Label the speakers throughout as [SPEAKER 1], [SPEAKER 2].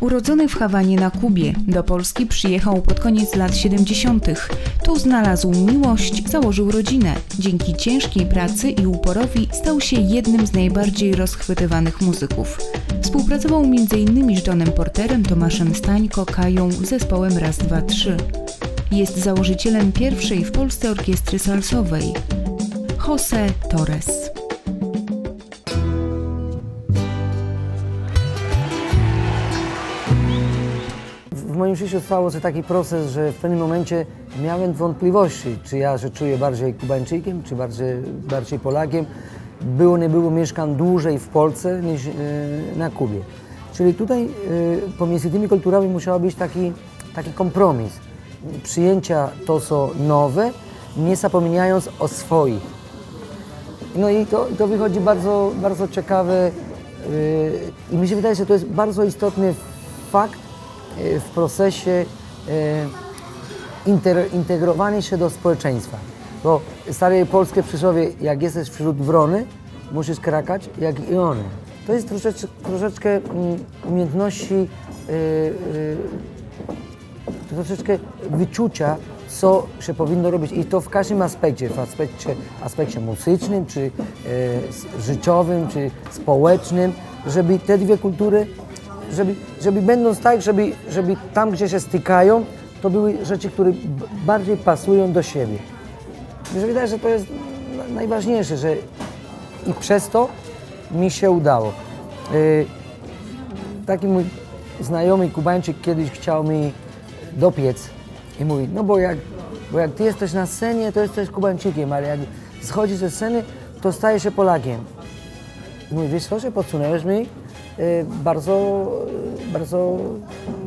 [SPEAKER 1] Urodzony w Hawanie na Kubie, do Polski przyjechał pod koniec lat 70. Tu znalazł miłość, założył rodzinę. Dzięki ciężkiej pracy i uporowi stał się jednym z najbardziej rozchwytywanych muzyków. Współpracował m.in. z Johnem Porterem, Tomaszem Stańko, Kają, zespołem Raz, Dwa, Trzy. Jest założycielem pierwszej w Polsce orkiestry salsowej. Jose Torres.
[SPEAKER 2] W moim życiu stało się taki proces, że w pewnym momencie miałem wątpliwości, czy ja się czuję bardziej Kubańczykiem, czy bardziej, bardziej Polakiem. Było, nie było, mieszkam dłużej w Polsce niż e, na Kubie. Czyli tutaj e, pomiędzy tymi kulturami musiał być taki, taki kompromis. Przyjęcia to, co nowe, nie zapominając o swoich. No i to, to wychodzi bardzo, bardzo ciekawe yy, i mi się wydaje, że to jest bardzo istotny fakt w procesie inter, integrowania się do społeczeństwa. Bo stare polskie przysłowie, jak jesteś wśród wrony, musisz krakać jak i one. To jest troszeczkę, troszeczkę mm, umiejętności yy, troszeczkę wyczucia, co się powinno robić i to w każdym aspekcie, w aspekcie, aspekcie muzycznym, czy e, życiowym, czy społecznym, żeby te dwie kultury, żeby, żeby będąc tak, żeby, żeby tam, gdzie się stykają, to były rzeczy, które bardziej pasują do siebie. Mi się wydaje, że to jest na- najważniejsze, że i przez to mi się udało. E, taki mój znajomy Kubańczyk kiedyś chciał mi dopiec i mówi, no bo jak, bo jak ty jesteś na scenie, to jesteś Kubańczykiem, ale jak schodzisz ze sceny, to stajesz się Polakiem. Mówi, wiesz że podsunęłeś mi e, bardzo, e, bardzo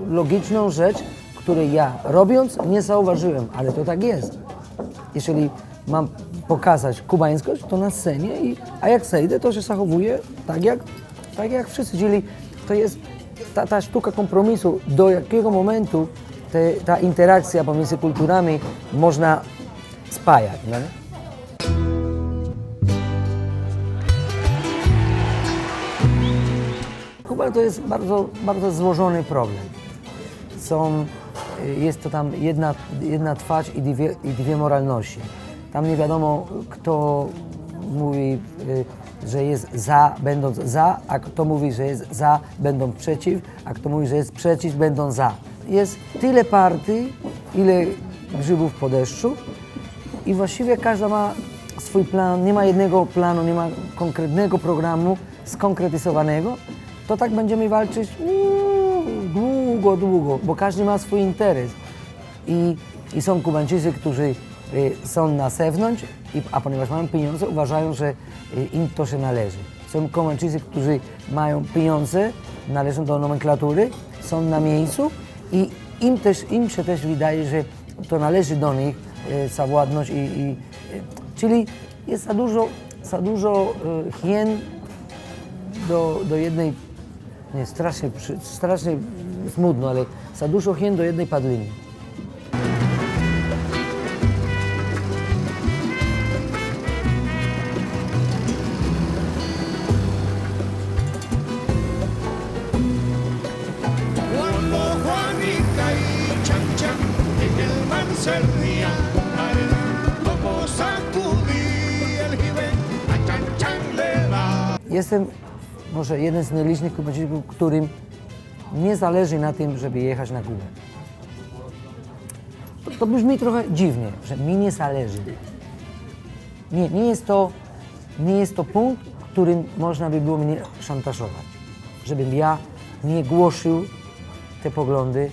[SPEAKER 2] logiczną rzecz, której ja robiąc nie zauważyłem, ale to tak jest. Jeżeli mam pokazać kubańskość, to na scenie, i, a jak zejdę, to się zachowuję tak jak, tak jak wszyscy. Czyli to jest ta, ta sztuka kompromisu, do jakiego momentu te, ta interakcja pomiędzy kulturami można spajać. No? nie? Kuba to jest bardzo, bardzo złożony problem. Są, y, jest to tam jedna, jedna twarz i dwie, i dwie moralności. Tam nie wiadomo, kto mówi, y, że jest za, będąc za, a kto mówi, że jest za, będąc przeciw, a kto mówi, że jest przeciw, będąc za. Jest tyle partii, ile grzybów po deszczu i właściwie każda ma swój plan, nie ma jednego planu, nie ma konkretnego programu skonkretyzowanego, to tak będziemy walczyć długo, długo, bo każdy ma swój interes. I, i są Kubańczycy, którzy y, są na zewnątrz, a ponieważ mają pieniądze, uważają, że y, im to się należy. Są Kubańczycy, którzy mają pieniądze, należą do nomenklatury, są na miejscu i im, też, im się też wydaje, że to należy do nich, y, ta władność. I, i, y, czyli jest za dużo, za dużo y, hien do, do jednej, nie, strasznie, strasznie smutno, ale za dużo hien do jednej padliny.
[SPEAKER 3] Y.
[SPEAKER 2] Jestem może jeden z nielicznych Kubańczyków, którym nie zależy na tym, żeby jechać na Kubę. To, to brzmi trochę dziwnie, że mi nie zależy. Nie, nie jest to, nie jest to punkt, którym można by było mnie szantażować. Żebym ja nie głosił te poglądy,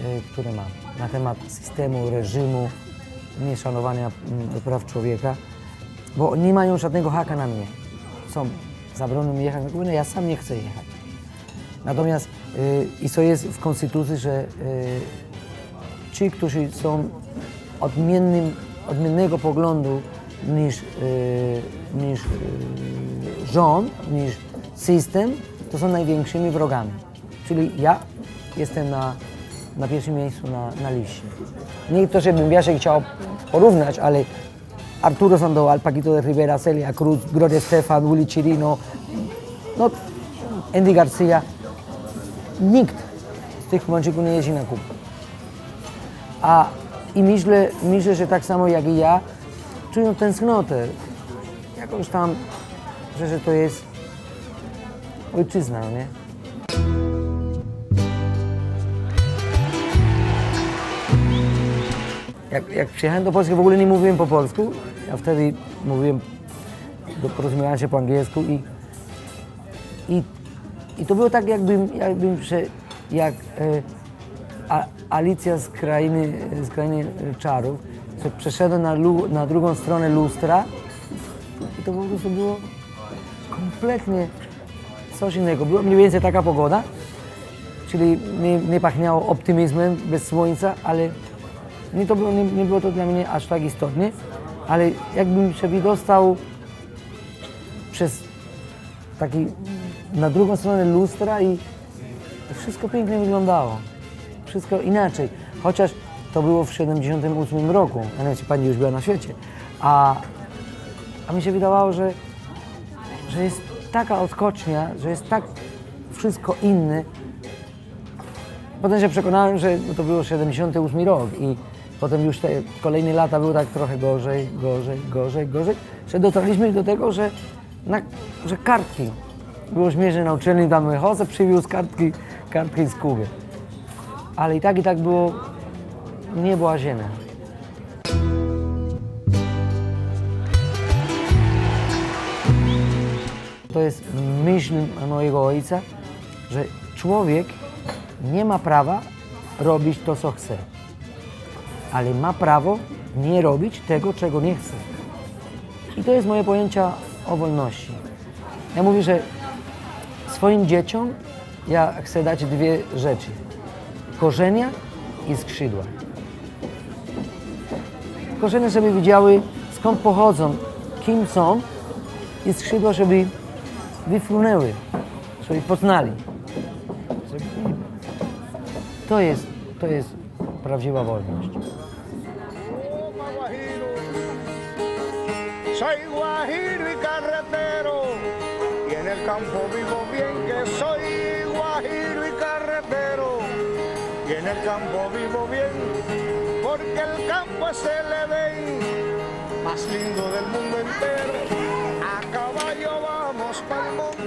[SPEAKER 2] e, które mam na temat systemu, reżimu, nieszanowania mm, praw człowieka, bo nie mają żadnego haka na mnie. Są, zabronią mi jechać na Kubę, ja sam nie chcę jechać. Natomiast y, i co jest w konstytucji, że y, ci, którzy są odmiennym, odmiennego poglądu niż, y, niż rząd, niż system, to są największymi wrogami. Czyli ja jestem na, na pierwszym miejscu na, na liście. Nie to, żebym ja się chciał porównać, ale Arturo Sandoval, Paquito de Rivera, Celia Cruz, Gloria Estefan, Willy Chirino, no, Andy Garcia, nikt tych Kubańczyków nie jeździ na Kubę. A i myślę, myślę, że tak samo jak i ja, czują tęsknotę. Jakąś tam, że, że to jest ojczyzna, nie? Jak, jak przyjechałem do Polski, w ogóle nie mówiłem po polsku. Ja wtedy mówiłem, porozumiewałem się po angielsku i, i, i to było tak, jakbym, jakbym że, jak e, a, Alicja z krainy, z krainy czarów, że przeszedłem na, lu, na drugą stronę lustra i to po prostu było kompletnie coś innego. Była mniej więcej taka pogoda, czyli nie, nie pachniało optymizmem bez słońca, ale nie, to było, nie, nie było to dla mnie aż tak istotne, ale jakbym się wydostał przez taki na drugą stronę lustra i wszystko pięknie wyglądało. Wszystko inaczej. Chociaż to było w 78 roku, nie wiem, czy pani już była na świecie. A, a mi się wydawało, że, że jest taka odskocznia, że jest tak wszystko inne. Potem się przekonałem, że to było 78 rok i potem już te kolejne lata były tak trochę gorzej, gorzej, gorzej, gorzej, że dotarliśmy do tego, że, na, że kartki. Było śmieszne na uczelni, tam Jose przywiózł kartki, kartki z Kuby. Ale i tak, i tak było niebo a ziemia. To jest myśl mojego ojca, że człowiek nie ma prawa robić to, co chce, ale ma prawo nie robić tego, czego nie chce. I to jest moje pojęcie o wolności. Ja mówię, że swoim dzieciom ja chcę dać dwie rzeczy. Korzenia i skrzydła. Korzenie, żeby widziały skąd pochodzą, kim są i skrzydła, żeby wyfrunęły, żeby poznali. To jest, to jest prawdziwa wolność.
[SPEAKER 3] Soy guajiro y carretero y en el campo vivo bien que soy guajiro y carretero y en el campo vivo bien porque el campo es el Edén más lindo del mundo entero a caballo vamos pa'l monte